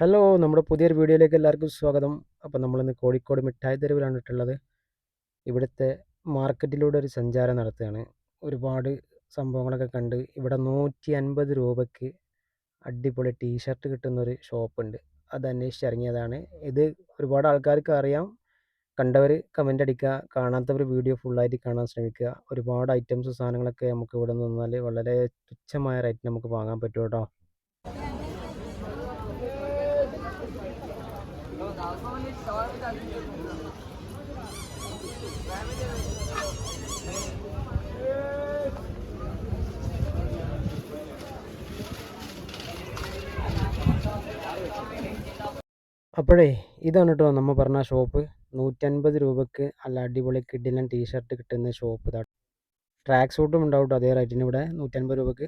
Hello നമ്മുടെ പുതിയൊരു വീഡിയോയിലേക്ക് എല്ലാവർക്കും സ്വാഗതം. അപ്പോൾ നമ്മളിന്ന് കോഴിക്കോട് മിഠായി തെരുവിലാണ് ഇട്ടുള്ളത്. ഇവിടുത്തെ മാർക്കറ്റിലൂടെ ഒരു സഞ്ചാരം നടത്തുകയാണ്. ഒരുപാട് സംഭവങ്ങളൊക്കെ കണ്ട് ഇവിടെ നൂറ്റി അൻപത് രൂപയ്ക്ക് അടിപൊളി ടീഷർട്ട് കിട്ടുന്ന ഒരു ഷോപ്പുണ്ട്. അത് അന്വേഷിച്ചിറങ്ങിയതാണ് ഇത് ഒരുപാട് ആൾക്കാർക്ക് അറിയാം. കണ്ടവർ കമന്റ് അടിക്കുക കാണാത്തവർ വീഡിയോ ഫുള്ളായിട്ട് കാണാൻ ശ്രമിക്കുക. ഒരുപാട് ഐറ്റംസ് സാധനങ്ങളൊക്കെ നമുക്ക് ഇവിടെ നിന്നാൽ വളരെ തുച്ഛമായ റേറ്റ് നമുക്ക് വാങ്ങാൻ പറ്റും കേട്ടോ. അപ്പോഴേ ഇതാണ് കേട്ടോ നമ്മൾ പറഞ്ഞ ഷോപ്പ്. നൂറ്റൻപത് രൂപക്ക് അല്ല അടിപൊളി കിഡിലൻ ടീഷർട്ട് കിട്ടുന്ന ഷോപ്പ് ഇതാണ് ട്രാക്ക് സൂട്ടും ഉണ്ടാവും കേട്ടോ അതേ റേറ്റിന് ഇവിടെ. നൂറ്റൻപത് രൂപക്ക്.